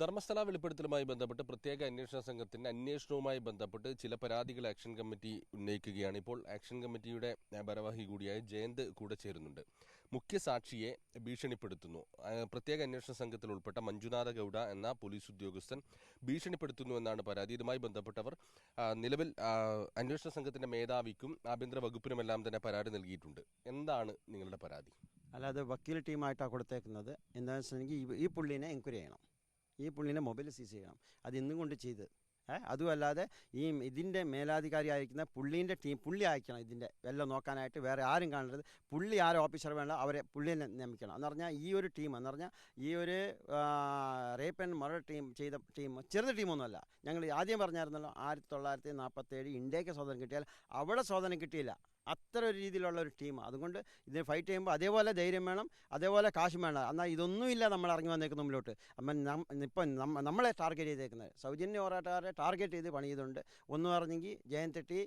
ധർമ്മസ്ഥല വെളിപ്പെടുത്തലുമായി ബന്ധപ്പെട്ട് പ്രത്യേക അന്വേഷണ സംഘത്തിന്റെ അന്വേഷണവുമായി ബന്ധപ്പെട്ട് ചില പരാതികൾ ആക്ഷൻ കമ്മിറ്റി ഉന്നയിക്കുകയാണ്. ഇപ്പോൾ ആക്ഷൻ കമ്മിറ്റിയുടെ ഭാരവാഹി കൂടിയായ ജയന്ത് കൂടെ ചേരുന്നുണ്ട്. മുഖ്യ സാക്ഷിയെ ഭീഷണിപ്പെടുത്തുന്നു. പ്രത്യേക അന്വേഷണ സംഘത്തിൽ ഉൾപ്പെട്ട മഞ്ജുനാഥ ഗൌഡ എന്ന പോലീസ് ഉദ്യോഗസ്ഥൻ ഭീഷണിപ്പെടുത്തുന്നു എന്നാണ് പരാതി. ഇതുമായി ബന്ധപ്പെട്ടവർ നിലവിൽ അന്വേഷണ സംഘത്തിന്റെ മേധാവിക്കും ആഭ്യന്തര വകുപ്പിനുമെല്ലാം തന്നെ പരാതി നൽകിയിട്ടുണ്ട്. എന്താണ് നിങ്ങളുടെ പരാതി? അല്ലാതെ വക്കീൽ ടീമായിട്ടാണ് കൊടുത്തേക്കുന്നത്. എന്താണെന്ന് വെച്ചിട്ടുണ്ടെങ്കിൽ ഈ പുള്ളീനെ എൻക്വയറി ചെയ്യണം. ഈ പുള്ളീനെ മൊബൈൽ സീസ് ചെയ്യണം അത് ഇന്നും കൊണ്ട് ചെയ്ത്. അതുമല്ലാതെ ഈ ഇതിന്റെ മേലാധികാരി ആയിരിക്കുന്ന പുള്ളീന്റെ ടീം പുള്ളി അയക്കണം ഇതിന്റെ വെല്ലം നോക്കാനായിട്ട് വേറെ ആരും കാണരുത്. പുള്ളി ആരെ ഓഫീസർ വേണ്ട അവരെ പുള്ളിയെ നിയമിക്കണം. എന്ന് പറഞ്ഞാൽ ഈ ഒരു ടീം എന്ന് പറഞ്ഞാൽ ഈ ഒരു റേപ്പ് ആൻഡ് മർഡർ ടീം ചെയ്ത ടീം ചെറുത് ടീമൊന്നുമല്ല. ഞങ്ങൾ ആദ്യം പറഞ്ഞായിരുന്നല്ലോ ആയിരത്തി തൊള്ളായിരത്തി നാൽപ്പത്തേഴ് ഇന്ത്യയ്ക്ക് സ്വാതന്ത്ര്യം കിട്ടിയാൽ അവിടെ സ്വാതന്ത്ര്യം കിട്ടിയില്ല. അത്ര ഒരു രീതിയിലുള്ള ഒരു ടീം. അതുകൊണ്ട് ഇതിന് ഫൈറ്റ് ചെയ്യുമ്പോൾ അതേപോലെ ധൈര്യം വേണം അതേപോലെ കാശും വേണം. എന്നാൽ ഇതൊന്നുമില്ല നമ്മൾ ഇറങ്ങി വന്നേക്കുന്ന മുന്നോട്ട് അപ്പം ഇപ്പം നമ്മളെ ടാർഗറ്റ് ചെയ്തേക്കുന്നത്. സൗജന്യ പോരാട്ടക്കാരെ ടാർഗറ്റ് ചെയ്ത് പണി ചെയ്തുകൊണ്ട് ഒന്ന് പറഞ്ഞെങ്കിൽ ജയൻതെട്ടി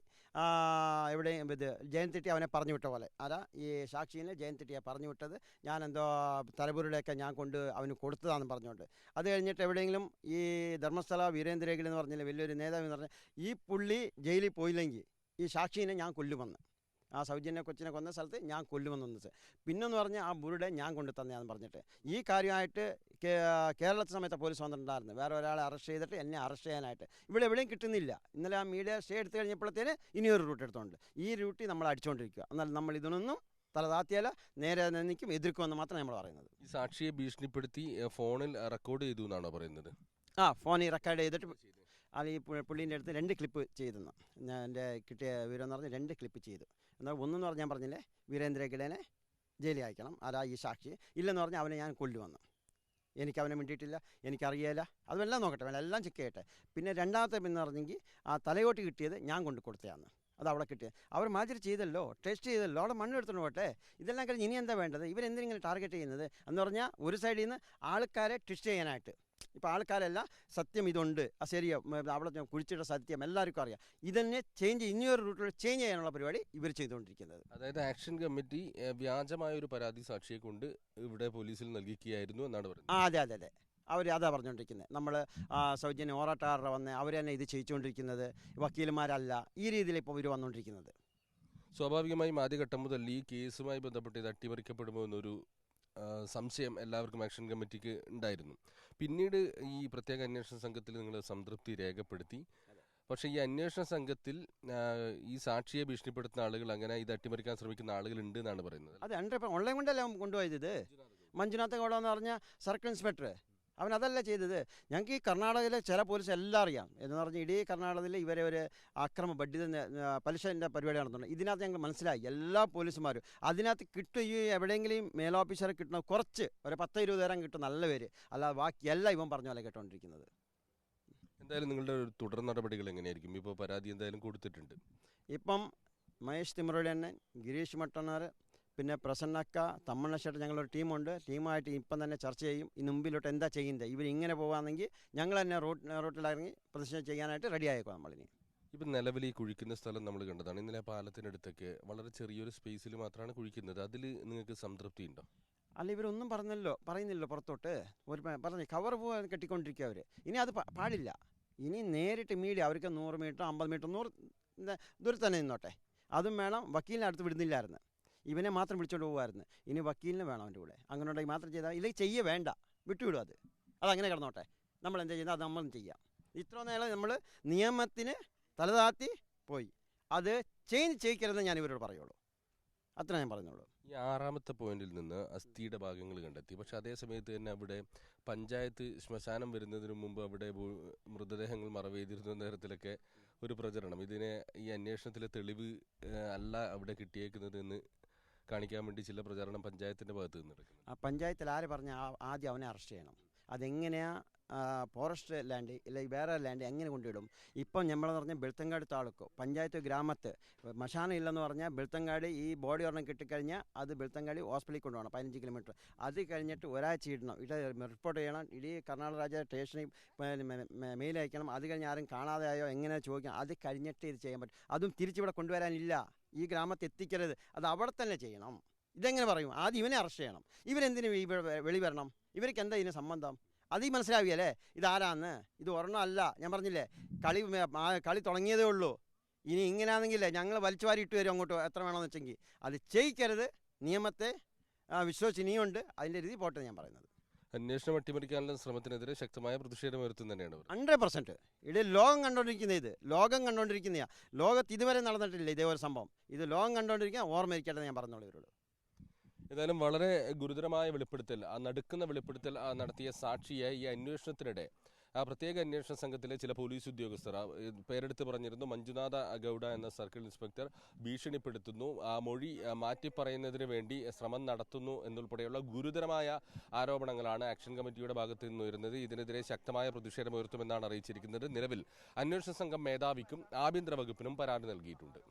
എവിടെ ഇത് ജയൻതെട്ടി അവനെ പറഞ്ഞു വിട്ട പോലെ. അതാ ഈ സാക്ഷിനെ ജയൻ തെട്ടിയെ പറഞ്ഞു വിട്ടത്. ഞാൻ എന്തോ തലപുരുടെയൊക്കെ ഞാൻ കൊണ്ട് അവന് കൊടുത്തതാണെന്ന് പറഞ്ഞുകൊണ്ട്. അത് കഴിഞ്ഞിട്ട് എവിടെയെങ്കിലും ഈ ധർമ്മസ്ഥല വീരേന്ദ്രഗിരി എന്ന് പറഞ്ഞില്ല വലിയൊരു നേതാവ് എന്ന് പറഞ്ഞാൽ ഈ പുള്ളി ജയിലിൽ പോയില്ലെങ്കിൽ ഈ സാക്ഷിനെ ഞാൻ കൊല്ലുമെന്ന്. ആ സൗജന്യ കൊച്ചിനെ കൊന്ന സ്ഥലത്ത് ഞാൻ കൊല്ലുമെന്ന് പിന്നെന്ന് പറഞ്ഞാൽ ആ ബുരുടെ ഞാൻ കൊണ്ടു തന്നെയാന്ന് പറഞ്ഞിട്ട്. ഈ കാര്യമായിട്ട് കേരളത്തിൽ സമയത്ത് പോലീസ് വന്നിട്ടുണ്ടായിരുന്നു. വേറെ ഒരാളെ അറസ്റ്റ് ചെയ്തിട്ട് എന്നെ അറസ്റ്റ് ചെയ്യാനായിട്ട്. ഇവിടെ എവിടെയും കിട്ടുന്നില്ല. ഇന്നലെ ആ മീഡിയ സ്റ്റേ എടുത്തു കഴിഞ്ഞപ്പോഴത്തേന് ഇനിയൊരു റൂട്ട് എടുത്തോണ്ട്. ഈ റൂട്ടിൽ നമ്മൾ അടിച്ചുകൊണ്ടിരിക്കുക എന്നാൽ നമ്മൾ ഇതിനൊന്നും തല താത്തിയല്ല നേരെ നിൽക്കും എതിർക്കുമെന്ന് മാത്രമേ നമ്മൾ പറയുന്നത്. ഈ സാക്ഷിയെ ഭീഷണിപ്പെടുത്തി ഫോണിൽ റെക്കോർഡ് ചെയ്തു എന്നാണോ പറയുന്നത്? ആ ഫോണിൽ റെക്കോർഡ് ചെയ്തിട്ട് അത് ഈ പുള്ളീന്റെ അടുത്ത് രണ്ട് ക്ലിപ്പ് ചെയ്തെന്ന് ഞാൻ എന്റെ കിട്ടിയ വിവരം എന്ന് പറഞ്ഞ് രണ്ട് ക്ലിപ്പ് ചെയ്തു. എന്നാൽ ഒന്നെന്ന് പറഞ്ഞാൽ ഞാൻ പറഞ്ഞില്ലേ വീരേന്ദ്ര കിടനെ ജയിലിൽ അയക്കണം. ആരാ ഈ സാക്ഷി ഇല്ലെന്ന് പറഞ്ഞാൽ അവനെ ഞാൻ കൊല്ലുവന്നു എനിക്ക് അവനെ വേണ്ടിയിട്ടില്ല എനിക്കറിയില്ല അതുമെല്ലാം നോക്കട്ടെ എല്ലാം ചെക്ക് ചെയ്യട്ടെ. പിന്നെ രണ്ടാമത്തെ പിന്നെ പറഞ്ഞെങ്കിൽ ആ തലയോട്ട് കിട്ടിയത് ഞാൻ കൊണ്ട് കൊടുത്തതാണ്. അത് അവിടെ കിട്ടിയത്. അവർ മാതിരി ചെയ്തല്ലോ ടെസ്റ്റ് ചെയ്തല്ലോ അവിടെ മണ്ണ് എടുത്തോണ്ട് പോട്ടെ. ഇതെല്ലാം കഴിഞ്ഞ് ഇനി എന്താ വേണ്ടത്? ഇവരെന്തിനിങ്ങനെ ടാർഗറ്റ് ചെയ്യുന്നത്? എന്ന് പറഞ്ഞാൽ ഒരു സൈഡിൽ നിന്ന് ആൾക്കാരെ ട്വിസ്റ്റ് ചെയ്യാനായിട്ട്. ഇപ്പോൾ ആൾക്കാരെല്ലാം സത്യം ഇതുണ്ട്. ആ ശരിയോ അവിടെ കുഴിച്ചിട്ട സത്യം എല്ലാവർക്കും അറിയാം. ഇതന്നെ ചേഞ്ച് ഇനിയൊരു റൂട്ടിൽ ചേഞ്ച് ചെയ്യാനുള്ള പരിപാടി ഇവർ ചെയ്തുകൊണ്ടിരിക്കുന്നത്. അതായത് ആക്ഷൻ കമ്മിറ്റി വ്യാജമായ ഒരു പരാതി സാക്ഷിയെ കൊണ്ട് ഇവിടെ പോലീസിൽ നൽകിക്കുകയായിരുന്നു എന്നാണ് പറയുന്നത്. ആ അതെ അതെ അതെ. അവർ അതാ പറഞ്ഞുകൊണ്ടിരിക്കുന്നത് നമ്മൾ സൗജന്യ ഓറാട്ടാറ വന്ന് അവർ തന്നെ ഇത് ചെയ്യിച്ചുകൊണ്ടിരിക്കുന്നത്. വക്കീലന്മാരല്ല. ഈ രീതിയിൽ ഇപ്പോൾ ഇവർ വന്നുകൊണ്ടിരിക്കുന്നത് സ്വാഭാവികമായും ആദ്യഘട്ടം മുതൽ ഈ കേസുമായി ബന്ധപ്പെട്ട് ഇത് അട്ടിമറിക്കപ്പെടുമോ എന്നൊരു സംശയം എല്ലാവർക്കും ആക്ഷൻ കമ്മിറ്റിക്ക് ഉണ്ടായിരുന്നു. പിന്നീട് ഈ പ്രത്യേക അന്വേഷണ സംഘത്തിൽ നിങ്ങൾ സംതൃപ്തി രേഖപ്പെടുത്തി. പക്ഷേ ഈ അന്വേഷണ സംഘത്തിൽ ഈ സാക്ഷിയെ ഭീഷണിപ്പെടുത്തുന്ന ആളുകൾ അങ്ങനെ ഇത് അട്ടിമറിക്കാൻ ശ്രമിക്കുന്ന ആളുകളുണ്ട് എന്നാണ് പറയുന്നത്. അത് ഹൺഡ്രഡ് ഓൺലൈൻ കൊണ്ടല്ല കൊണ്ടുപോയത് ഇത്? മഞ്ജുനാഥ് ഗൗഡ. എന്ന് പറഞ്ഞ സർക്കിൾ ഇൻസ്പെക്ടർ അവൻ അതല്ല ചെയ്തത്. ഞങ്ങൾക്ക് ഈ കർണാടകയിലെ ചില പോലീസ് എല്ലാം അറിയാം. എന്ന് പറഞ്ഞാൽ ഇടീ കർണാടകത്തിൽ ഇവരെ ഒരു അക്രമ ബഡ്ഡിത പലിശന്റെ പരിപാടി നടത്തുന്നുണ്ട്. ഇതിനകത്ത് ഞങ്ങൾ മനസ്സിലായി. എല്ലാ പോലീസുമാരും അതിനകത്ത് കിട്ടും ഈ എവിടെയെങ്കിലും മേലോഫീസറെ കിട്ടുന്ന കുറച്ച് ഒരു പത്ത് ഇരുപത് നേരം കിട്ടും നല്ല പേര്. അല്ലാതെ ബാക്കി എല്ലാം ഇവൻ പറഞ്ഞ പോലെ കേട്ടോണ്ടിരിക്കുന്നത്. എന്തായാലും നിങ്ങളുടെ ഒരു തുടർ നടപടികൾ എങ്ങനെയായിരിക്കും? ഇപ്പോൾ പരാതി എന്തായാലും കൊടുത്തിട്ടുണ്ട്. ഇപ്പം മഹേഷ് തിമറുടെ അണ്ണൻ ഗിരീഷ് മട്ടന്നാർ പിന്നെ പ്രസന്നക്ക തമ്മണ്ണ ചേട്ടൻ ഞങ്ങളൊരു ടീമുണ്ട്. ടീമായിട്ട് ഇപ്പം തന്നെ ചർച്ച ചെയ്യും. ഇന്ന് മുമ്പിലോട്ട് എന്താ ചെയ്യുന്നത് ഇവർ ഇങ്ങനെ പോകാമെങ്കിൽ ഞങ്ങൾ തന്നെ റോട്ട് റോട്ടിലിറങ്ങി പ്രതിഷേധം ചെയ്യാനായിട്ട് റെഡി ആയേക്കോ നമ്മളിനി. ഇപ്പം നിലവിൽ ഈ കുഴിക്കുന്ന സ്ഥലം നമ്മൾ കണ്ടതാണ്. ഇന്നലെ പാലത്തിനടുത്തൊക്കെ വളരെ ചെറിയൊരു സ്പേസിൽ മാത്രമാണ് കുഴിക്കുന്നത്. അതിൽ നിങ്ങൾക്ക് സംതൃപ്തി ഉണ്ടോ? അല്ല ഇവരൊന്നും പറഞ്ഞല്ലോ പറയുന്നില്ലോ പുറത്തോട്ട്. ഒരു പറഞ്ഞു കവർ പോകാൻ കെട്ടിക്കൊണ്ടിരിക്കുക അവർ ഇനി അത് പാടില്ല. ഇനി നേരിട്ട് മീഡിയ അവർക്ക് നൂറ് മീറ്റർ അമ്പത് മീറ്റർ നൂറ് ദൂരത്തന്നെ തന്നെ നിന്നോട്ടെ. അതും വേണം. വക്കീലിനടുത്ത് വിടുന്നില്ലായിരുന്നു. ഇവനെ മാത്രം വിളിച്ചോണ്ട് പോകുമായിരുന്നു ഇനി വക്കീലിനെ വേണം അവന്റെ കൂടെ. അങ്ങനെ ഉണ്ടെങ്കിൽ മാത്രം ചെയ്താൽ ഇല്ലെങ്കിൽ ചെയ്യ വേണ്ട. വിട്ടുവിടും അത്. അതങ്ങനെ കിടന്നോട്ടെ. നമ്മൾ എന്താ ചെയ്യുന്നത് അത് നമ്മളും ചെയ്യാം. ഇത്ര നേരം നമ്മൾ നിയമത്തിന് തലതാത്തി പോയി. അത് ചേഞ്ച് ചെയ്യിക്കരുതെന്ന് ഞാൻ ഇവരോട് പറയുള്ളൂ. അത്ര ഞാൻ പറഞ്ഞോളൂ ഈ ആറാമത്തെ പോയിന്റിൽ നിന്ന് അസ്ഥിയുടെ ഭാഗങ്ങൾ കണ്ടെത്തി. പക്ഷെ അതേ സമയത്ത് തന്നെ അവിടെ പഞ്ചായത്ത് ശ്മശാനം വരുന്നതിന് മുമ്പ് അവിടെ മൃതദേഹങ്ങൾ മറവ് നേരത്തിലൊക്കെ ഒരു പ്രചരണം. ഇതിനെ ഈ അന്വേഷണത്തിലെ തെളിവ് അല്ല അവിടെ കിട്ടിയേക്കുന്നത് എന്ന് കാണിക്കാൻ വേണ്ടി ചില പ്രചാരണം പഞ്ചായത്തിന്റെ ഭാഗത്ത് നിന്ന് എടുക്കുന്നത്. ആ പഞ്ചായത്തിൽ ആര് പറഞ്ഞ ആദ്യം അവനെ അറസ്റ്റ് ചെയ്യണം? അതെങ്ങനെയാ ഫോറസ്റ്റ് ലാൻഡ് അല്ലെങ്കിൽ വേറെ ലാൻഡ് എങ്ങനെ കൊണ്ടിടും ഇപ്പം നമ്മളെന്ന് പറഞ്ഞാൽ ബെൽത്തങ്കാട് താലൂക്ക് പഞ്ചായത്ത് ഗ്രാമത്ത് മശാനം ഇല്ലെന്ന് പറഞ്ഞാൽ ബെൽത്തങ്കാട് ഈ ബോഡി ഒരെണ്ണം കിട്ടിക്കഴിഞ്ഞാൽ അത് ബെളുത്തങ്കാടി ഹോസ്പിറ്റലിൽ കൊണ്ടുപോകണം പതിനഞ്ച് കിലോമീറ്റർ അത് കഴിഞ്ഞിട്ട് ഒരാഴ്ച ഇടണം. ഇത് റിപ്പോർട്ട് ചെയ്യണം. ഇടീ കർണാടക രാജ്യ സ്റ്റേഷനിൽ മെയിൽ അയക്കണം. അത് കഴിഞ്ഞ് ആരും കാണാതെയായോ എങ്ങനെ ചോദിക്കണം? അത് കഴിഞ്ഞിട്ട് ഇത് ചെയ്യാൻ പറ്റും. അതും തിരിച്ചിവിടെ കൊണ്ടുവരാനില്ല. ഈ ഗ്രാമത്തിൽ എത്തിക്കരുത്. അത് അവിടെ തന്നെ ചെയ്യണം. ഇതെങ്ങനെ പറയും? ആദ്യം ഇവനെ അറസ്റ്റ് ചെയ്യണം. ഇവരെന്തിനു വെളിവരണം വെളി വരണം? ഇവർക്ക് എന്താ ഇതിന് സംബന്ധം? അത് മനസ്സിലാവിയല്ലേ ഇതാരാന്ന്? ഇത് ഒരെണ്ണമല്ല ഞാൻ പറഞ്ഞില്ലേ കളി കളി തുടങ്ങിയതേ ഉള്ളൂ. ഇനി ഇങ്ങനെയാണെങ്കിലേ ഞങ്ങൾ വലിച്ചു വാരി ഇട്ട് വരും അങ്ങോട്ട് എത്ര വേണമെന്ന് വെച്ചെങ്കിൽ. അത് ചെയ്യിക്കരുത്. നിയമത്തെ വിശ്വസിച്ച് ഇനിയുണ്ട്. അതിന്റെ രീതി പോട്ടെ ഞാൻ പറയുന്നത്. അന്വേഷണം അട്ടിമറിക്കാനുള്ള ശ്രമത്തിനെതിരെ ശക്തമായ പ്രതിഷേധം ഉയർത്തും തന്നെയാണ് അവർ. Hundred percent. ഇത് ലോകം കണ്ടുകൊണ്ടിരിക്കുന്ന ഇത്. ലോകം കണ്ടുകൊണ്ടിരിക്കുന്നതാ ലോകത്ത് ഇതുവരെ നടന്നിട്ടില്ല ഇതേപോലെ സംഭവം. ഇത് ലോകം കണ്ടുകൊണ്ടിരിക്കാൻ ഓർമ്മയിരിക്കട്ടെ ഞാൻ പറഞ്ഞോളൂ ഇവരോട്. ഏതായാലും വളരെ ഗുരുതരമായ വെളിപ്പെടുത്തൽ ആ നടുക്കുന്ന വെളിപ്പെടുത്തൽ നടത്തിയ സാക്ഷിയെ ഈ അന്വേഷണത്തിനിടെ പ്രത്യേക അന്വേഷണ സംഘത്തിലെ ചില പോലീസ് ഉദ്യോഗസ്ഥർ ആ, പേരെടുത്ത് പറഞ്ഞിരുന്നു മഞ്ജുനാഥ ഗൗഡ എന്ന സർക്കിൾ ഇൻസ്പെക്ടർ ഭീഷണിപ്പെടുത്തുന്നു. ആ മൊഴി ആ, മാറ്റി പറയുന്നതിന് വേണ്ടി ശ്രമം നടത്തുന്നു എന്നുൾപ്പെടെയുള്ള ഗുരുതരമായ ആരോപണങ്ങളാണ് ആക്ഷൻ കമ്മിറ്റിയുടെ ഭാഗത്ത് നിന്ന് ഉയരുന്നത്. ഇതിനെതിരെ ശക്തമായ പ്രതിഷേധം ഉയർത്തുമെന്നാണ് അറിയിച്ചിരിക്കുന്നത്. നിലവിൽ അന്വേഷണ സംഘം മേധാവിക്കും ആഭ്യന്തര വകുപ്പിനും പരാതി നൽകിയിട്ടുണ്ട്.